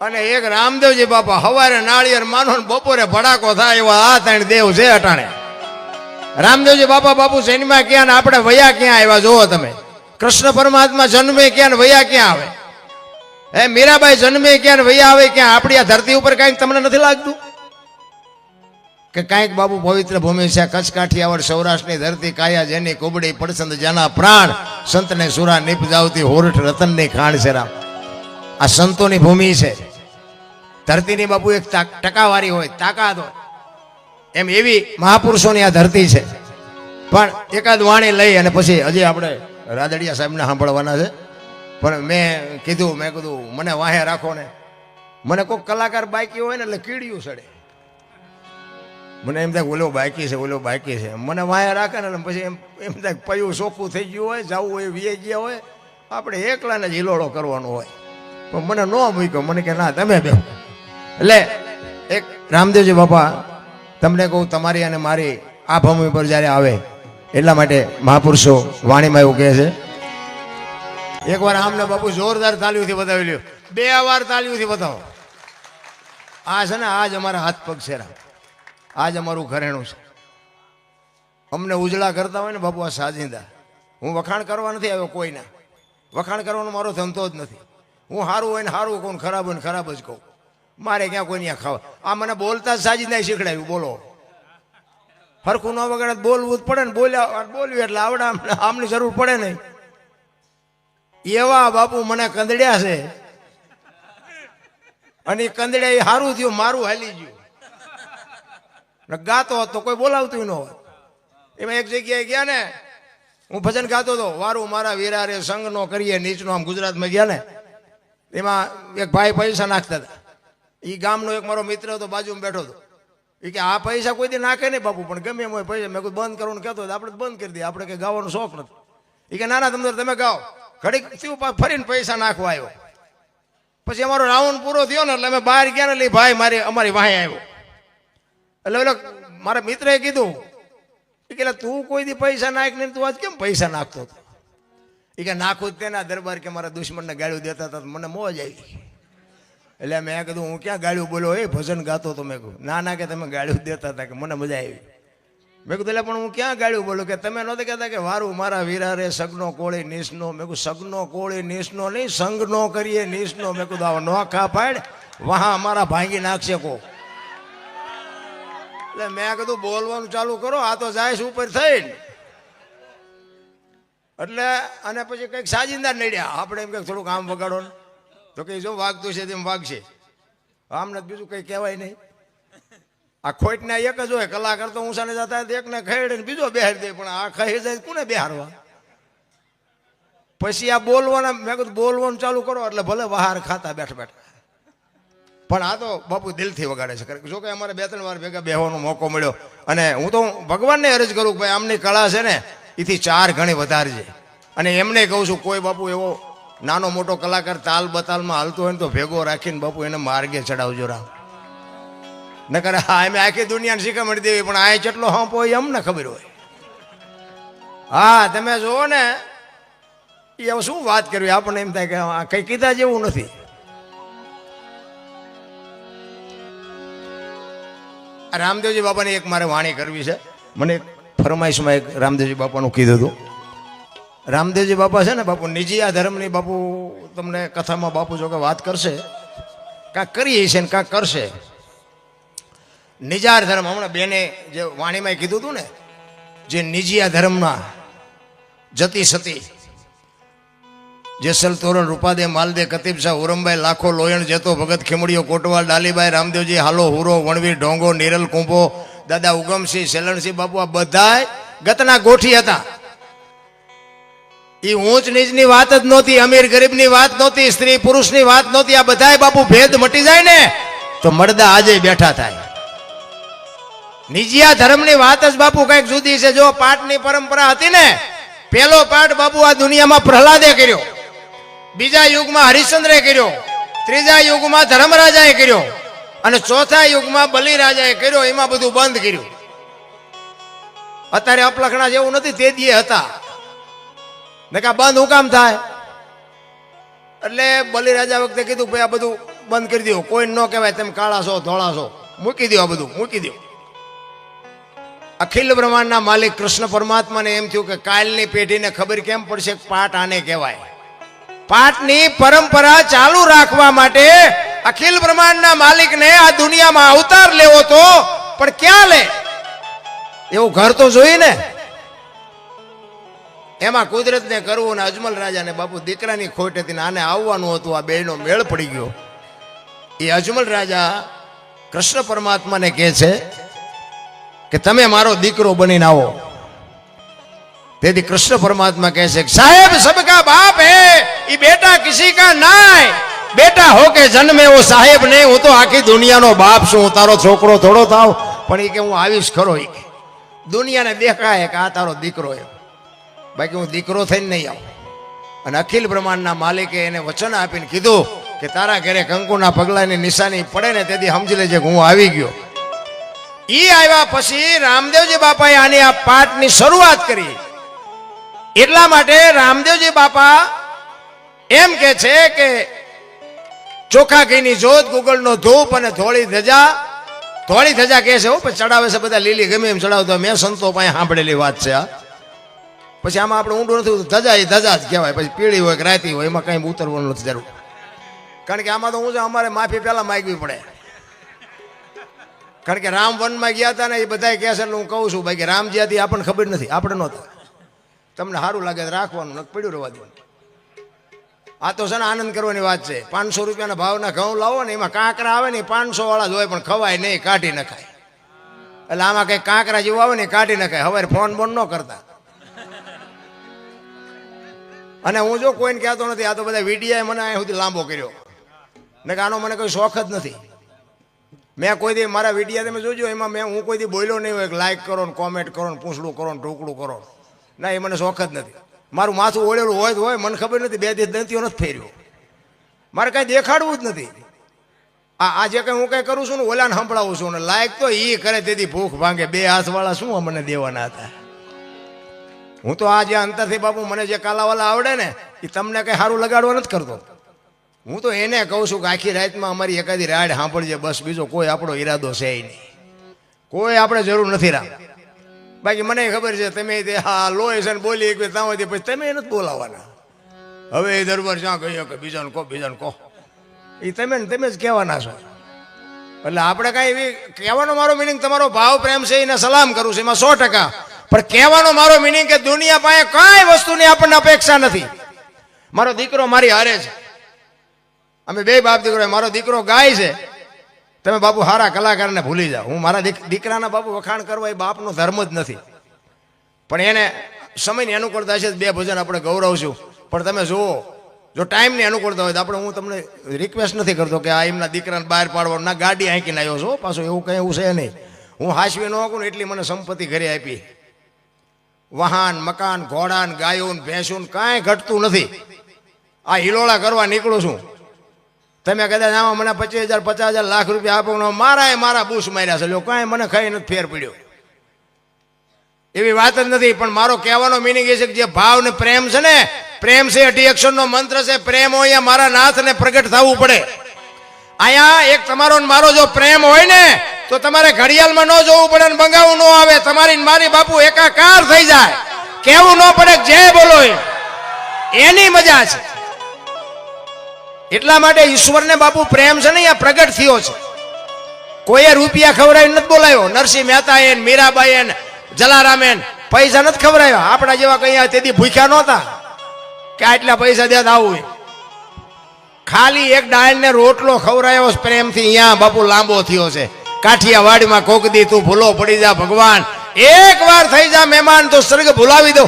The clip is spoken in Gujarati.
અને એક રામદેવજી બાપા હવારે નાળિયેર માનો બપોરે ભડાકો થાય એવા આ ત્રણ દેવ છે અટાણે. રામદેવજી બાપા બાપુ સૈન્યમાં ક્યાં ને આપણે વયા ક્યાં આવ્યા જોવો તમે. કૃષ્ણ પરમાત્મા જન્મે ક્યાં ને વયા ક્યાં આવે? હે મીરાબાઈ જન્મે ક્યાં ને વયા આવે ક્યાં? આપણી આ ધરતી ઉપર કાંઈક તમને નથી લાગતું? કે કાંઈક બાપુ પવિત્ર ભૂમિ છે કચ્છ કાઠિયાવાડ સૌરાષ્ટ્રની ધરતી, કાયા જેની કુબડી, પડસંદ જેના પ્રાણ, સંતને સુરા નિપજાવતી હોરઠ રતનની ખાણ છે રામ. આ સંતોની ભૂમિ છે. ધરતીની બાપુ એક ટકાવારી હોય, તાકાત હોય. એમ એવી મહાપુરુષોની આ ધરતી છે. પણ એકાદ વાણી લઈ અને પછી હજી આપણે રાદડિયા સાહેબને સાંભળવાના છે. પણ મેં કીધું મેં કીધું, મને વાહે રાખો ને. મને કોઈક કલાકાર બાકી હોય ને એટલે કીડિયું સડે. મને એમ થાય, ઓલો બાકી છે, ઓલો બાકી છે. મને વાહે રાખે ને પછી એમ એમ થાય, પયું પૈયું ચોખ્ખું થઈ ગયું હોય, જવું હોય વીએ ગયા હોય, આપણે એકલાને જ હિલોળો કરવાનો હોય. પણ મને ન મૂક્યો, મને કે, ના, તમે બે એટલે એક રામદેવજી બાપા, તમને કહું, તમારી અને મારી આ ભૂમિ પર જ્યારે આવે, એટલા માટે મહાપુરુષો વાણીમાં એવું કહે છે. એકવાર આમને બાપુ જોરદાર તાલીઓથી બતાવી લ્યો. બે વાર તાલીઓથી બતાવો. આ છે ને, આજ અમારા હાથ પગ છે આજ અમારું ઘરેણું છે. અમને ઉજળા કરતા હોય ને બાપુ આ સાજિંદા. હું વખાણ કરવા નથી આવ્યો કોઈના. વખાણ કરવાનો મારો ધંધો જ નથી. હું સારું હોય ને સારું કહું ખરાબ હોય ને ખરાબ જ કહું. મારે ક્યાં કોઈ ત્યાં ખાવા. આ મને બોલતા જ નહીં શીખડાયું. બોલો. ફરખું ન વગર બોલવું જ પડે ને. બોલ્યા બોલ્યું એટલે આવડે આમની જરૂર પડે નહીં. એવા બાપુ મને કંદડ્યા છે. અને એ કંદડ્યા એ સારું થયું, મારું હાલી ગયું. ગાતો હતો કોઈ બોલાવતું ન એમાં એક જગ્યાએ ગયા ને, હું ભજન ગાતો હતો. વારું મારા વીરારે સંગનો કરીએ, નીચનો આમ ગુજરાતમાં ગયા ને, એમાં એક ભાઈ પૈસા નાખતા હતા. એ ગામનો એક મારો મિત્ર હતો, બાજુમાં બેઠો હતો. એ કે, આ પૈસા કોઈ દી નાખે નહીં બાપુ, પણ ગમે એમ હોય પૈસા, મેં કોઈ બંધ કરવાનું કહેતો હતો આપણે બંધ કરી દઈએ, આપણે કંઈ ગાવાનો શોખ નથી. એ કે, ના ના તમે ગાઓ. ઘડીક થયું ફરીને પૈસા નાખવા આવ્યો. પછી અમારો રાઉન્ડ પૂરો થયો ને, એટલે અમે બહાર ગયા ને, એટલે ભાઈ મારી, અમારી વાહે આવ્યો. એટલે ઓલો મારા મિત્રએ કીધું એ કે તું કોઈ દી પૈસા નાખ નહીં, તું આજ કેમ પૈસા નાખતો હતો? એ કે, નાખું તેના દરબાર કે મારા દુશ્મનને ગાળ્યું દેતા હતા મને મોજ આવી એટલે મેં કીધું, હું ક્યાં ગાળ્યું બોલો? એ ભજન ગાતો તો મેં કહ્યું ના ના, કે તમે ગાળ્યું દેતા હતા, કે મને મજા આવી. મેં કીધું, એટલે પણ હું ક્યાં ગાળ્યું બોલું? કે તમે નહોતા કહેતા કે વારું મારા વીરા રે સગનો કોળી નીસનો? મેં કહું સગનો કોળી નીસનો નહીં, સંગનો કરીએ નીસનો. મેં કીધું, આવો નોખા પાડ, વહા અમારા ભાંગી નાખશે કો. એટલે મેં કીધું, બોલવાનું ચાલુ કરો, આ તો જાય છે ઉપર થઈને. એટલે, અને પછી કંઈક સાજિંદા નડ્યા. આપણે એમ કંઈક થોડુંક આમ વગાડો ને. તો કે જો વાગતું છે તેમ વાગશે આમને બીજું કંઈ કહેવાય નહીં. આ ખોટના એક જ હોય, કલાકાર તો ઊંસાને જતા એકને ખેડે બીજો બેહારી દે, પણ આ ખહી જાય કોને બેહારવા પછી આ બોલવાના, મેં કીધું બોલવાનું ચાલુ કરો, એટલે ભલે બહાર ખાતા બેઠા બેઠા. પણ આ તો બાપુ દિલથી વગાડે છે. જો કે અમારે બે ત્રણ વાર ભેગા બેહવાનો મોકો મળ્યો. અને હું તો ભગવાનને અરજ કરું કે ભાઈ, આમની કળા છે ને, એથી ચાર ગણી વધારે છે અને એમને કહું છું, કોઈ બાપુ એવો નાનો મોટો કલાકાર તાલ બતાલમાં હાલતો હોય ને તો ભેગો રાખીને બાપુ એને માર્ગે ચડાવજો રામ. નકર હા, એમ આખી દુનિયાને શીખમણી દેવી, પણ આ ચટલો હંપ હોય એમને ખબર હોય. હા, તમે જુઓ ને, એ હવે શું વાત કરવી? આપણને એમ થાય કે આ કંઈ કીધા જેવું નથી. રામદેવજી બાપાની એક મારે વાણી કરવી છે. મને એક ફરમાઈશમાં એક રામદેવજી બાપાનું કીધું હતું. રામદેવજી બાપા છે ને બાપુ, નિજી આ ધર્મની બાપુ તમને કથામાં બાપુ જો કે વાત કરશે. કાંક કરીએ છે ને કાંક કરશે. નિજાર ધર્મ, હમણાં બેને જે વાણીમાં કીધું હતું ને, જે નિજીયા ધર્મના જતી સતી જેસલ તોરણ, રૂપાદે, માલદે, કતીબ શાહ, ઉરમભાઈ, લાખો, લોયણ, જેતો, ભગત ખીમડીઓ કોટવાલ ડાલીભાઈ રામદેવજી, હાલો, હુરો વણવી ઢોંગો, નિરલ, કુંભો, દાદા ઉગમસિંહ સેલણસિંહ બાપુ, આ બધાય ગતના ગોઠી હતા. એ ઊંચ નીચની વાત જ નહોતી, અમીર ગરીબની વાત નહોતી, સ્ત્રી પુરુષની વાત નહોતી, આ બધાય બાપુ ભેદ મટી જાય ને, તો મળદા આજે બેઠા થાય. નિજિયા ધર્મની વાત જ બાપુ કંઈક જુદી છે. જો પાઠની પરંપરા હતી ને પેલો પાઠ બાપુ આ દુનિયામાં પ્રહલાદે કર્યો. બીજા યુગમાં હરિશ્ચંદ્રે કર્યો. ત્રીજા યુગમાં ધર્મરાજાએ કર્યો. અને ચોથા યુગમાં બલિરાજાએ કર્યો, એમાં બધું બંધ કર્યું. અત્યારે અપલખણા જેવું નથી, તે દીએ હતા. ને કા બંધ, હું કામ થાય? એટલે બલિરાજા વખતે કીધું, ભાઈ, આ બધું બંધ કરી દો કોઈ ન કહેવાય, તમે કાળા છો, ધોળા છો. મૂકી દો આ બધું, મૂકી દો અખિલ બ્રહ્માંડના માલિક કૃષ્ણ પરમાત્માને એમ થયું કે કાલની પેઢીને ખબર કેમ પડશે પાઠ આને કહેવાય? પાઠની પરંપરા ચાલુ રાખવા માટે અખિલ બ્રહ્માંડના માલિકને આ દુનિયામાં અવતાર લેવો તો પણ ક્યાં લે? એવું ઘર તો જોઈએ ને એમાં કુદરતને કરવું ને અજમલ રાજાને બાપુ દીકરાની ખોટ હતી ને આને આવવાનું હતું, આ બેનો મેળ પડી ગયો. એ અજમલ રાજા કૃષ્ણ પરમાત્માને કહે છે કે તમે મારો દીકરો બનીને આવો. તેથી કૃષ્ણ પરમાત્મા કહે છે સાહેબ, સબકા બાપ હે એ બેટા કિસી કા નાય. બેટા હો કે જન્મે ઓ સાહેબ નહીં, હું તો આખી દુનિયાનો બાપ છું, હું તારો છોકરો થોડો થાવ. પણ એ કે હું આવીશ ખરો એ દુનિયાને દેખાય કે આ તારો દીકરો એમ. બાકી હું દીકરો થઈને નહીં આવું. અને અખિલ બ્રહ્માંડના માલિકે એને વચન આપીને કીધું કે તારા ઘરે કંકુના પગલાની નિશાની પડે ને તેથી સમજી લેજે હું આવી ગયો. એ આવ્યા પછી રામદેવજી બાપાએ આની આ પાઠની શરૂઆત કરી. એટલા માટે રામદેવજી બાપા એમ કે છે કે ચોખા ઘીની જોત, ગુગળનો ધૂપ અને ધોળી ધજા. ધોળી ધજા કહે છે હો ચડાવે છે બધા લીલી ગમે એમ ચડાવતો મેં સંતો પાસે સાંભળેલી વાત છે આ. પછી આમાં આપણે ઊંડું નથી. ધજા એ ધજા જ કહેવાય. પછી પીળી હોય કે રાતી હોય, એમાં કંઈ ઉતરવાનું નથી જરૂર. કારણ કે આમાં તો હું છે, અમારે માફી પહેલા માગવી પડે. કારણ કે રામ વનમાં ગયા હતા ને એ બધા કહે છે હું કહું છું ભાઈ કે રામ જ્યાંથી આપણને ખબર નથી, આપણે નહોતા. તમને સારું લાગે તો રાખવાનું નક પડ્યું રહેવા દેવાનું આ તો છે ને આનંદ કરવાની વાત છે. પાંચસો રૂપિયાના ભાવના ઘઉં લાવો ને, એમાં કાંકરા આવે ને પાંચસો વાળા જ હોય, પણ ખવાય નહીં, કાઢી નખાય. એટલે આમાં કંઈ કાંકરા જેવું આવે ને કાઢી નખાય. હવે ફોન બોન ન કરતા. અને હું જો કોઈને કહેતો નથી, આ તો બધા વિડીયા મને અહીંયા સુધી લાંબો કર્યો. ને કે આનો મને કોઈ શોખ જ નથી. મેં કોઈ દી મારા વિડીયા તમે જોજો, એમાં મેં હું કોઈ દી બોલ્યો નહીં હોય લાઇક કરો ને કોમેન્ટ કરો ને પૂંછડું કરો ને ટુકડું કરો. ના, એ મને શોખ જ નથી. મારું માથું ઓળેલું હોય તો હોય, મને ખબર નથી, બે દિવસ દંતીઓ નથી ફેર્યો. મારે કાંઈ દેખાડવું જ નથી. આ આ જે કંઈ હું કંઈ કરું છું ને ઓલાને સંભળાવું છું ને લાયક તો એ કરે, તેથી ભૂખ ભાંગે. બે હાથવાળા શું મને દેવાના હતા? હું તો આ જે અંતરથી બાપુ મને જે કાલાવાલા આવડે ને, એ તમને કંઈ સારું લગાડવા નથી કરતો. હું તો એને કહું છું કે આખી રાતમાં અમારી એકાદી રાડ સાંભળજે, બસ બીજો કોઈ આપણો ઈરાદો છે નહીં. કોઈ આપણે જરૂર નથી રામ બાકી મને ખબર છે, તમે તે હા, લોહી છે બોલી એક ત્યાં હોય પછી તમે નથી બોલાવાના. હવે એ દરબાર જ્યાં કહ્યું કે બીજાને કહો બીજાને કહો. એ તમે ને તમે જ કહેવાના છો. એટલે આપણે કાંઈ એવી, કહેવાનો મારો મિનિંગ તમારો ભાવ, પ્રેમ છે એને સલામ કરું છું. એમાં સો ટકા પણ કહેવાનો મારો મિનિંગ કે દુનિયા પાસે કાંઈ વસ્તુની આપણને અપેક્ષા નથી. મારો દીકરો મારી હારે છે. અમે બે બાપ દીકરો મારો દીકરો ગાય છે. તમે બાપુ સારા કલાકારને ભૂલી જાઓ. હું મારા દીકરાના બાપુ વખાણ કરવા એ બાપનો ધર્મ જ નથી. પણ એને સમયની અનુકૂળતા છે બે ભજન આપણે ગૌરવશું. પણ તમે જુઓ, જો ટાઈમની અનુકૂળતા હોય તો આપણે હું તમને રિક્વેસ્ટ નથી કરતો કે આ એમના દીકરાને બહાર પાડવાનું ના ગાડી આંકીને આવ્યો છો. પાછું એવું કંઈ એવું છે નહીં. હું હાસવી ન ને એટલી મને સંપત્તિ ઘરે આપી. વાહન મકાન, ઘોડાન, ગાયોન, ભેંસુન કાંઈ ઘટતું નથી. આ હિલોળા કરવા નીકળું છું. તમે કદાચ આમાં મને પચીસ હજાર, પચાસ હજાર લાખ રૂપિયા આપો મારા મારા બૂસ માર્યા છે. લો કાંઈ મને ખાઈ નથી ફેર પડ્યો. એવી વાત જ નથી, પણ મારો કહેવાનો મિનિંગ એ છે કે જે ભાવ ને પ્રેમ છે ને, પ્રેમ છે અઢી અક્ષરનો મંત્ર છે, પ્રેમ હોય મારા નાથને પ્રગટ થવું પડે. અહીંયા એક તમારો મારો જો પ્રેમ હોય ને, તો તમારે ઘડિયાળમાં ન જોવું પડે ને બંગાવું ન આવે. તમારી મારી બાપુ એકાકાર થઈ જાય. કેવું ન પડે જે બોલો એની મજા છે. એટલા માટે ઈશ્વરને બાપુ પ્રેમ છે ને અહીંયા પ્રગટ થયો છે. કોઈએ રૂપિયા ખવડાવી નથી બોલાયો નરસિંહ મહેતા એન મીરાબાઈ એન જલારામેન પૈસા નથી ખવડાવ્યા. આપણા જેવા કઈ તેથી ભૂખ્યા નહોતા. કે આટલા પૈસા દેતા આવું. ખાલી એક ડાળને રોટલો ખવડાયો પ્રેમથી અહીંયા બાપુ લાંબો થયો છે. કાઠિયાવાડીમાં કોક દી તું ભૂલો પડી જા ભગવાન. એક વાર થઈ જા મહેમાન, તો સ્વર્ગ ભૂલાવી દો